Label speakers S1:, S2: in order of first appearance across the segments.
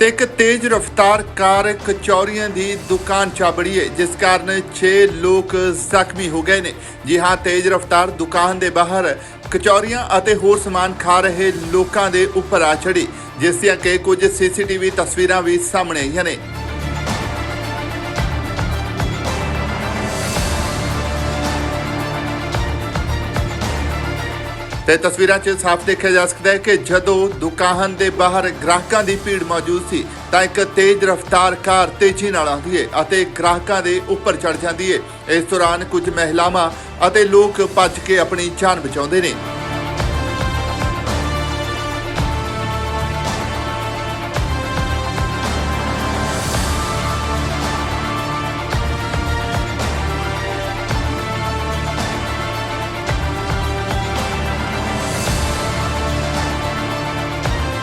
S1: ਤੇ ਇੱਕ ਤੇਜ਼ ਰਫ਼ਤਾਰ ਕਾਰ ਕਚੌਰੀਆਂ ਦੀ ਦੁਕਾਨ ਚਾਬੜੀ ਹੈ, ਜਿਸ ਕਾਰਨ 6 ਲੋਕ ਜ਼ਖਮੀ ਹੋ ਗਏ ਨੇ। ਜੀ ਹਾਂ, ਤੇਜ਼ ਰਫ਼ਤਾਰ ਦੁਕਾਨ ਦੇ ਬਾਹਰ ਕਚੌਰੀਆਂ ਅਤੇ ਹੋਰ ਸਮਾਨ ਖਾ ਰਹੇ ਲੋਕਾਂ ਦੇ ਉੱਪਰ ਆ ਚੜੀ ਜਿਸ ਦੀਆਂ ਕਿ ਕੁਝ ਸੀਸੀਟੀਵੀ ਤਸਵੀਰਾਂ ਵੀ ਸਾਹਮਣੇ ਆਈਆਂ ਨੇ। ਤੇ ਤਸਵੀਰਾਂ 'ਚ ਸਾਫ਼ ਦੇਖਿਆ ਜਾ ਸਕਦਾ ਹੈ ਕਿ ਜਦੋਂ ਦੁਕਾਨ ਦੇ ਬਾਹਰ ਗ੍ਰਾਹਕਾਂ ਦੀ ਭੀੜ ਮੌਜੂਦ ਸੀ, ਤਾਂ ਇੱਕ ਤੇਜ਼ ਰਫ਼ਤਾਰ ਕਾਰ ਤੇਜ਼ੀ ਨਾਲ ਆਉਂਦੀ ਹੈ ਅਤੇ ਗ੍ਰਾਹਕਾਂ ਦੇ ਉੱਪਰ ਚੜ ਜਾਂਦੀ ਹੈ ਇਸ ਦੌਰਾਨ ਕੁਝ ਮਹਿਲਾਵਾਂ ਅਤੇ ਲੋਕ ਭੱਜ ਕੇ ਆਪਣੀ ਜਾਨ ਬਚਾਉਂਦੇ ਨੇ।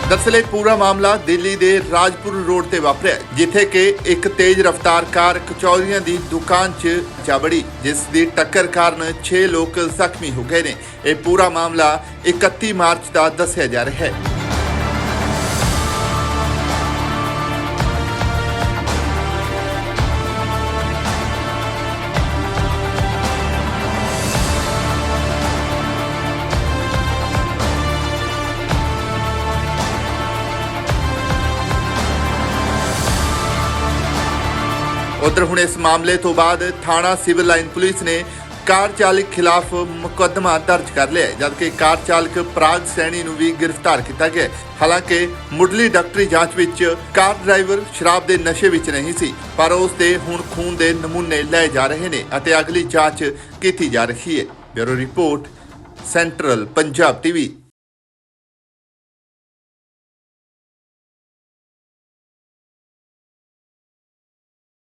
S1: ਦਰਅਸਲ ਇਹ ਪੂਰਾ ਮਾਮਲਾ ਦਿੱਲੀ ਦੇ ਰਾਜਪੁਰ ਰੋਡ ਤੇ ਵਾਪਰਿਆ ਜਿੱਥੇ ਕਿ ਇੱਕ ਤੇਜ਼ ਰਫ਼ਤਾਰ ਕਾਰ ਕਚੌਰੀਆਂ ਦੀ ਦੁਕਾਨ 'ਚ ਜਾਬੜੀ ਜਿਸ ਦੀ ਟੱਕਰ ਕਾਰਨ 6 ਲੋਕ ਜ਼ਖਮੀ ਹੋ ਗਏ ਨੇ। ਇਹ ਪੂਰਾ ਮਾਮਲਾ 31 ਮਾਰਚ ਦਾ ਦੱਸਿਆ ਜਾ ਰਿਹਾ ਹੈ। ਉਧਰ ਹੁਣ ਇਸ ਮਾਮਲੇ ਤੋਂ ਬਾਅਦ ਥਾਣਾ ਸਿਵਲ ਲਾਈਨ ਪੁਲਿਸ ਨੇ ਕਾਰ ਚਾਲਕ ਖਿਲਾਫ ਮੁਕੱਦਮਾ ਦਰਜ ਕਰ ਲਿਆ ਜਦਕਿ ਕਾਰ ਚਾਲਕ ਪ੍ਰਾਗ ਸੈਣੀ ਨੂੰ ਵੀ ਗ੍ਰਿਫਤਾਰ ਕੀਤਾ ਗਿਆ ਹਾਲਾਂਕਿ ਮੁੱਢਲੀ ਡਾਕਟਰੀ ਜਾਂਚ ਵਿੱਚ ਕਾਰ ਡਰਾਈਵਰ ਸ਼ਰਾਬ ਦੇ ਨਸ਼ੇ ਵਿੱਚ ਨਹੀਂ ਸੀ, ਪਰ ਉਸ ਦੇ ਹੁਣ ਖੂਨ ਦੇ ਨਮੂਨੇ ਲਏ ਜਾ ਰਹੇ ਨੇ ਅਤੇ ਅਗਲੀ ਜਾਂਚ ਕੀਤੀ ਜਾ ਰਹੀ ਹੈ। Bureau report, central Punjab TV.